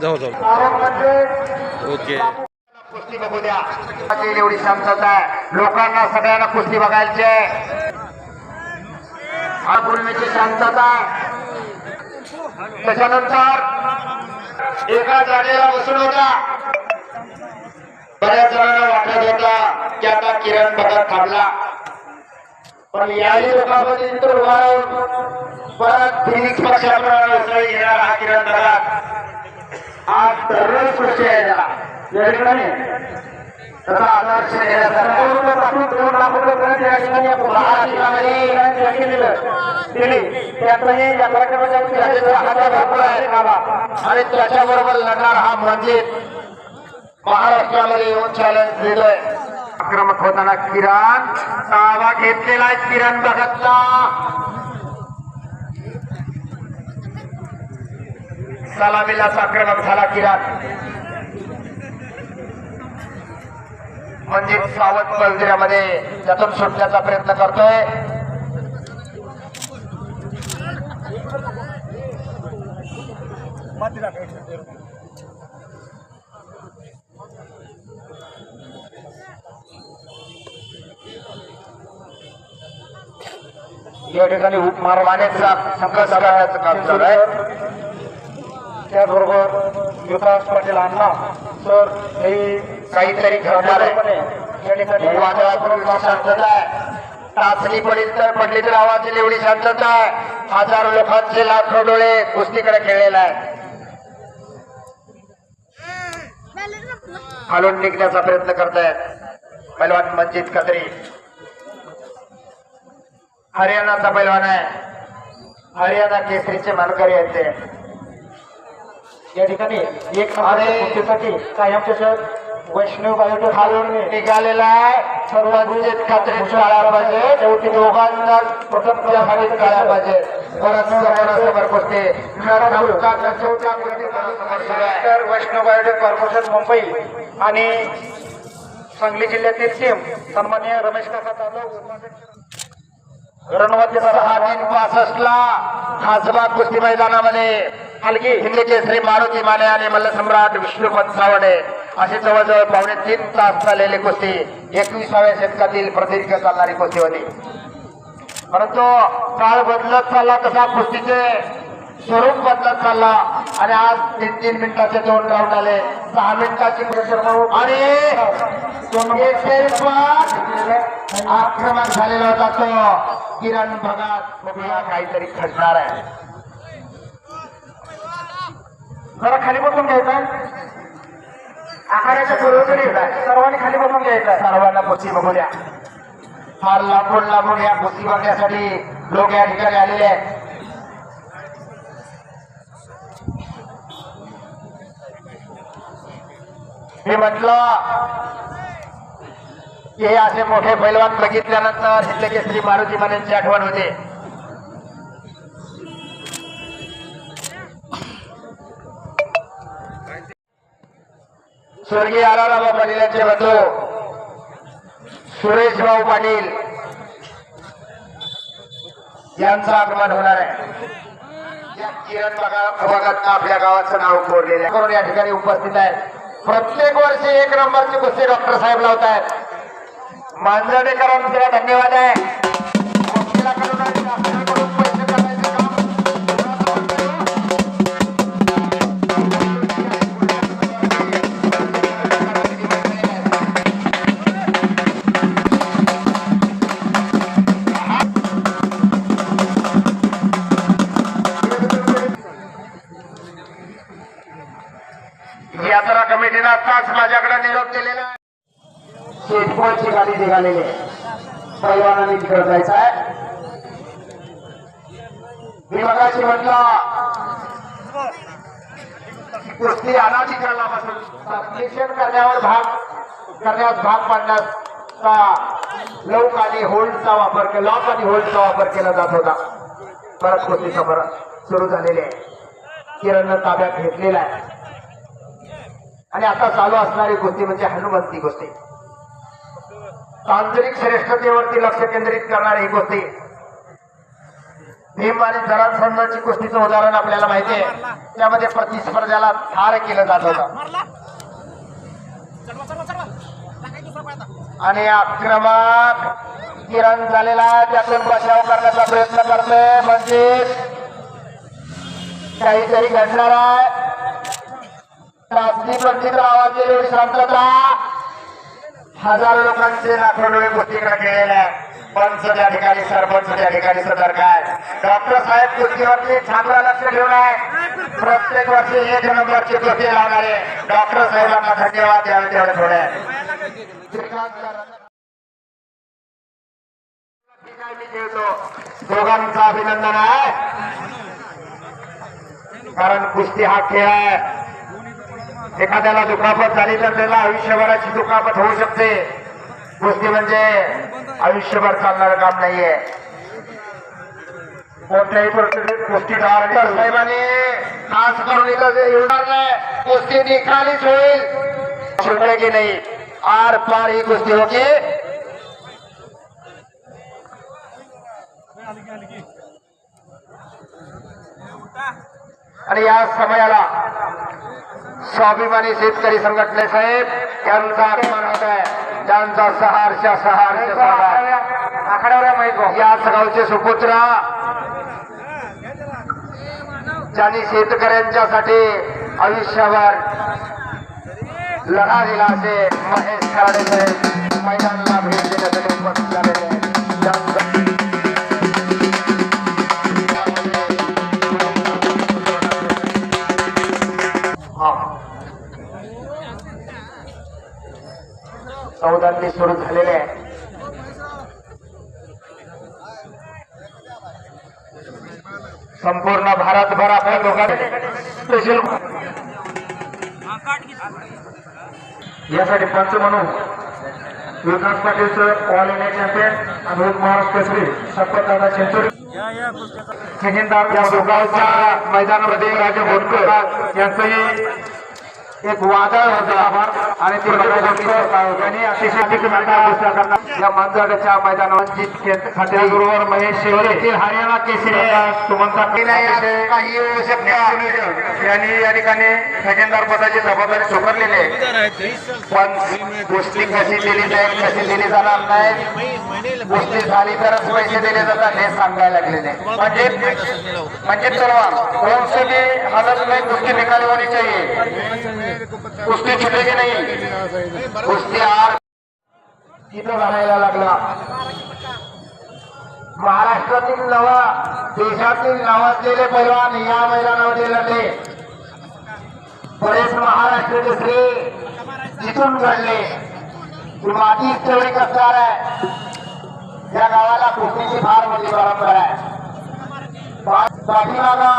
जाऊ जाऊ. ओके. कुस्ती बघू द्या एवढी शांतता आहे लोकांना सगळ्यांना कुस्ती बघायची हा पूर्वीची शांतता त्याच्यानंतर एका जागेला बसून होता बऱ्याच जणांना की आता थांबला. पण याही लोकांमध्ये तर उभा राहून परत फिनिक्स पक्षाप्रमाणे उसळी घेणारा हा किरण दादा. आज दररोज सृष्टी आहे या ठिकाणी त्याचा आदर्श आपण दोन लाख रुपये या ठिकाणी दिलं दिली. त्यातही या प्रकरणाच्या हातात भरपूर आहे आणि त्याच्याबरोबर लढणार हा म्हणजे महाराष्ट्रामध्ये येऊन चॅलेंज दिलंय. आक्रमक होताना किरण ताबा घेतलेला आहे किरण भगतला. सलामीलाच आक्रमक झाला किरण म्हणजे सावध मंदिरामध्ये त्यातून सुटण्याचा प्रयत्न करतोय. या ठिकाणी उपमार मानेचा संघर्ष करण्याचं काम चालू आहे. त्याचबरोबर विकास पाटील अण्णा सर हे काहीतरी घडणार आहे. या ठिकाणी वादळापूर्वी शांतता आहे. टाचणी पडली तर पडली तर आवाज येईल एवढी शांतता आहे. हजारो लोकांचे लाखो डोळे कुस्तीकडे खेळलेला आहे खालून निघण्याचा प्रयत्न करतायत. पैलवान मंजित कत्री हरियाणाचा पैलवान आहे. हरियाणा केसरीचे मानकरी आहेत ते. या ठिकाणी एक नंबरसाठी कायमचे सर वैष्णव बायोटे खालून निघालेला आहे. सर्वाधिक खात्री काळा पाहिजे. शेवटी दोघांना प्रथम त्यासाठी काळा पाहिजे. परत समोरासमोर कुस्ती तर वैष्णव बायोटेक कॉर्पोरेशन मुंबई आणि सांगली जिल्ह्यातील टीम सन्मान्य रमेश काका जाधव रणवती कुस्ती मैदानामध्ये हलकी हिंदीचे श्री मारुती माने आणि मल्लसम्राट विष्णुपंत सावडे अशी जवळजवळ पावणे तीन तास चाललेली कुस्ती एकविसाव्या शतकातील प्रदीर्घ चालणारी कुस्ती होती. परंतु काळ बदलत चालला तसा कुस्तीचे स्वरूप बदलत चालला आणि आज तीन तीन मिनिटाचे दोन राऊंड आले. सहा मिनिटाची आणि आक्रमण झालेला होता तो. किरण भगात बघूया काहीतरी घडणार आहे. जरा खाली बसून घ्यायचं आकाराच्या पूर्वेकडे सर्वांनी खाली बसून घ्यायचं सर्वांना कुस्ती बघू द्या फार लांबून लांबून या कुस्ती बघण्यासाठी लोक या ठिकाणी आलेले आहेत. मी म्हटलं हे असे मोठे पैलवान बघितल्यानंतर इथले केसरी मारुती मानेंची आठवण होते. स्वर्गीय आराराबा पाटील यांचे बंधू सुरेश भाऊ पाटील यांचं आगमन होणार आहे. किरण बघा आपल्या गावाचं नाव कोरलेलं करून या ठिकाणी उपस्थित आहेत. प्रत्येक वर्षी एक नंबरची कुस्ती डॉक्टर साहेब लावत आहेत मांजर्डेकरांचे धन्यवाद आहे. निघालेले आहे पैलवानांनी तिकडे जायचं आहे. मी मगाशी म्हटलं कुस्ती अनाधिकरणापासून सबमिशन करण्यावर भाग करण्यास भाग पाडण्याचा लौक आणि होल्डचा वापर केला लॉक आणि होल्डचा वापर केला जात होता. परत कुस्ती समोर सुरू झालेली आहे. किरणनं ताब्यात घेतलेला आहे. आणि आता चालू असणारी कुस्ती म्हणजे हनुमंती कुस्ती. तांत्रिक श्रेष्ठतेवरती लक्ष केंद्रित करणारी ही कुस्ती भीम आणि जरासंधाची कुस्तीचं उदाहरण आपल्याला माहिती आहे. त्यामध्ये प्रतिस्पर्ध्याला ठार केलं जात होतं. आणि आक्रमक किरण झालेला आहे. त्यातून बचाव करण्याचा प्रयत्न करतोय म्हणजे काहीतरी घडणार आहे. आवाज एवढी शांतता हजारो लोकांचे लाखो डोळे गोष्टीकडे गेलेले पंच त्या ठिकाणी सरपंच त्या ठिकाणी सदर काय? डॉक्टर साहेब कुस्तीवरती चांगला लक्ष ठेवून आहे प्रत्येक वर्षी एक नंबरची कुस्ती लावणारे डॉक्टर साहेबांना धन्यवाद द्यावे तेवढे थोडे. मी दोघांचं अभिनंदन आहे. कारण कुस्ती हा खेळ आहे. एखाद्याला दुखापत झाली तर त्याला आयुष्यभराची दुखापत होऊ शकते. कुस्ती म्हणजे आयुष्यभर चालणारं काम नाहीये. कोणत्याही परिस्थितीत कुस्ती साहेबांनी खास करून येणार नाही कुस्ती निकालीच होईल. शिकले की नाही? आर पार ही कुस्ती होती. आणि या समयाला स्वाभिमानी शेतकरी संघटने साहेब यांचा अपमान होत आहे. त्यांचा सहार्ष सहार्ष आखाड्यावर माहीत याच गावचे सुपुत्र. ज्यांनी शेतकऱ्यांच्यासाठी आयुष्यभर लढा दिला असे महेश खराडे साहेब मैदानाला स्पेशल. यासाठी पंच म्हणून विकास पाटीलचं ऑल इंडिया चॅम्पियन आणि एक महाराष्ट्र केसरी शपथदादा सेंचुरी खजिनदार या दोघांच्या मैदानामध्ये राजे भोटकर यांचंही एक वादळ होता आणि ते त्यांनी अतिशय या मैदानावर खात्याबरोबर महेश शेवरे हरियाणा केसरी सुमंता काही यांनी या ठिकाणी खजिनदार पदाची जबाबदारी स्वीकारलेली आहे. पण गोष्टी कशी दिली जाईल कशी दिली जाणार नाही गोष्टी झाली तरच पैसे दिले जातात हे सांगायला लागलेले म्हणजे म्हणजे तलवार कौन से भी हालत में कुश्ती निकाली होनी चाहिए कुस्ती जिंकले की नाही कुस्ती आर तिथं घालायला लागला महाराष्ट्रातील नवा देशातील नावाजलेले पैलवान या मैदानामध्ये लढले बरेच महाराष्ट्र दुसरे तिथून घडले. ही मातीच तेवढी कसणार आहे. या गावाला कुस्तीची फार मोठी परंपरा आहे. पाठीमागा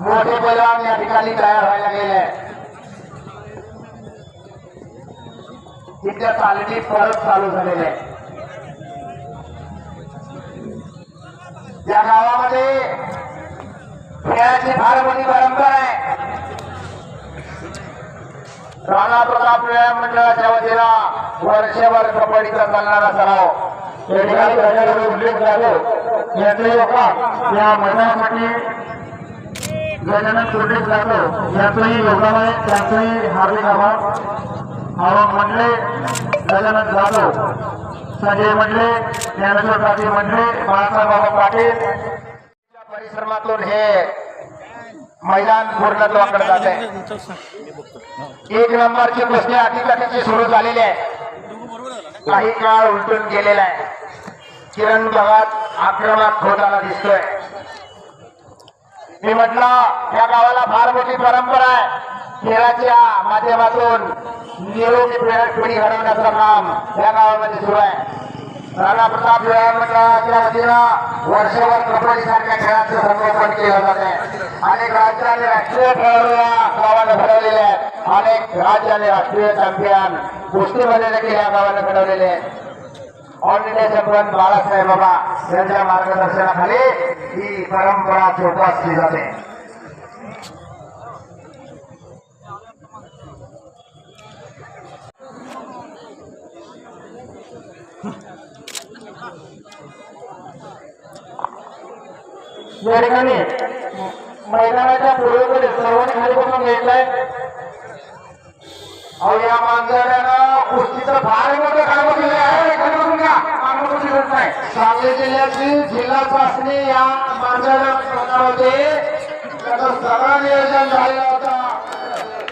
मोठे पैलवान या ठिकाणी तयार व्हायला गेले. तिथल्या चालणी परत चालू झालेले. या गावामध्ये खेळाची फार मोठी परंपरा आहे. राणा प्रताप व्यायाम मंडळाच्या वतीनं वर्षभर कबड्डीचा चालणारा सराव. या ठिकाणी उल्लेख झालो याचे लोक या मैदानासाठी गजानन सुरडेच जातो याचंही योगदान आहे त्याचंही हार्दिक आभार. आवाज म्हटले गजानन जाधव संजय मंडले ज्ञानेश्वर पाटील मंडले बाळासाहेब बाबा पाटील. परिश्रमातून हे मैदान पूर्णत्वाकडे जात आहे. एक नंबरची प्रश्न अटीतटीची सुरू झालेली आहे. काही काळ उलटून गेलेला आहे. किरण भागात आक्रमक होताना दिसतोय. मी म्हटलं या गावाला फार मोठी परंपरा आहे. खेळाच्या माध्यमातून निरोगी पिढी हरवण्याचं घडवण्याचं काम या गावामध्ये सुरू आहे. राणा प्रताप मंडळाच्या वतीनं वर्षभर कबड्डी सारख्या खेळाचं संगोपन केलं जात आहे. अनेक राज्य आणि राष्ट्रीय खेळाडू या गावाने घडवलेले आहेत. अनेक राज्य आणि राष्ट्रीय चॅम्पियन कुस्तीमध्ये देखील या गावाने घडवलेले आहेत. इंडिया चॅम्पियन बाळासाहेब बाबा यांच्या मार्गदर्शनाखाली ही परंपरा जोपासली जाते. या ठिकाणी मैदानाच्या पूर्वेकडे सर्वांनी खाली बसून घ्यायचंय अहो या मांजरानं कुस्तीचं फार मोठं काम केलं आहे खाली बसून घ्या सांगली जिल्ह्यातील जिल्हा चाचणी या मांजरानं त्याचं सगळं नियोजन झालेलं होतं.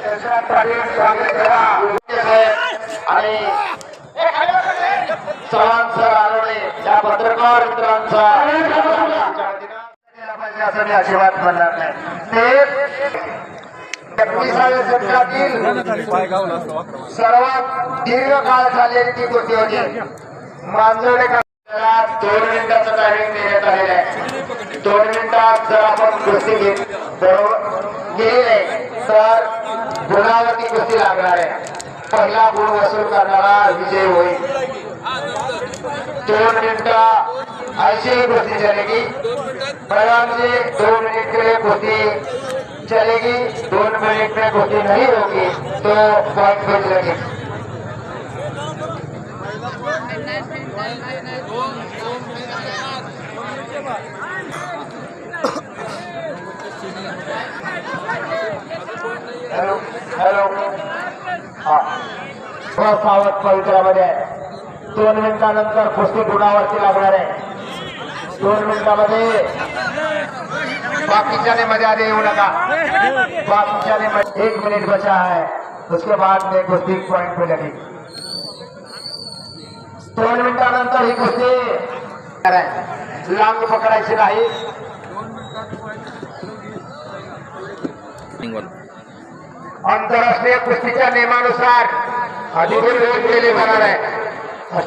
यशवंत पाटील आणि चव्हाण सर आरोडे या पत्रकार मित्रांचा पाहिजे असं मी अजिबात म्हणणार नाही. ते एकविसाव्या शतकातील सर्वात दीर्घ काळ झालेली ती गोष्टी होती. मांजरडे दोन मिनिटाचं टायमिंग देण्यात कुस्ती घेत बरोबर गुण वसूल करणारा विजय होईल दोन चलेगी। बलराम जी, दो मिनट के लिए कुश्ती चलेगी। दोन मिनट में कुश्ती नहीं होगी तो पॉइंट बच लगे हॅलो पवित्रामध्ये आहे दोन मिनिटानंतर कुस्ती गुणावरती लागणार आहे. दोन मिनिटामध्ये आधे येऊ नका. एक मिनिट बचा है उसके बाद में कुस्ती पॉइंट पे लगी दोन मिनिटानंतर ही कुस्ती आहे. लांब पकडायची नाही. आंतरराष्ट्रीय कुस्तीच्या नियमानुसार अधिकृत गोल केले जाणार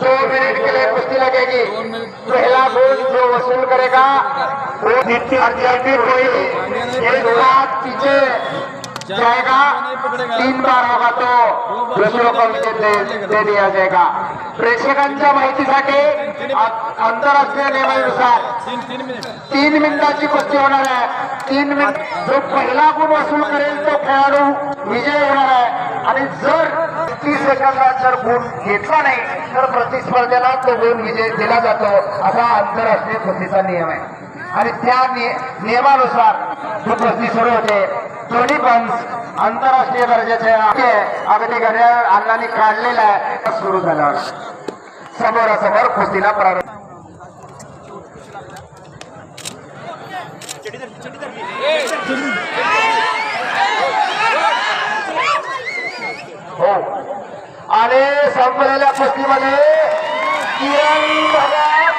दो मिनट के लिए कुश्ती लगेगी. पहला गोल जो वसूल करेगा वो अर्जेंटी कोई एक साथ पीछे जाएगा तीन बार होगा तो दूसरों को विकेट दे, दे दिया जाएगा। प्रेक्षकांच्या माहितीसाठी आंतरराष्ट्रीय नियमानुसार तीन मिनिटाची कुस्ती होणार आहे. तीन मिनिट जो पहिला गुण वसूल करेल तो खेळाडू विजय होणार आहे. आणि जर तीस सेकंदात जर गुण घेतला नाही तर प्रतिस्पर्ध्याला तो गुण विजय दिला जातो. असा आंतरराष्ट्रीय कुस्तीचा नियम आहे. आणि त्या नियमानुसार जो कुस्ती सुरू होते दोन्ही पंच आंतरराष्ट्रीय दर्जाचे अगदी घड्याळ अण्णांनी काढलेला आहे. सुरू झाला. समोरासमोर कुस्तीला प्रारंभ. हो. आणि संपलेल्या कुस्तीमध्ये किरण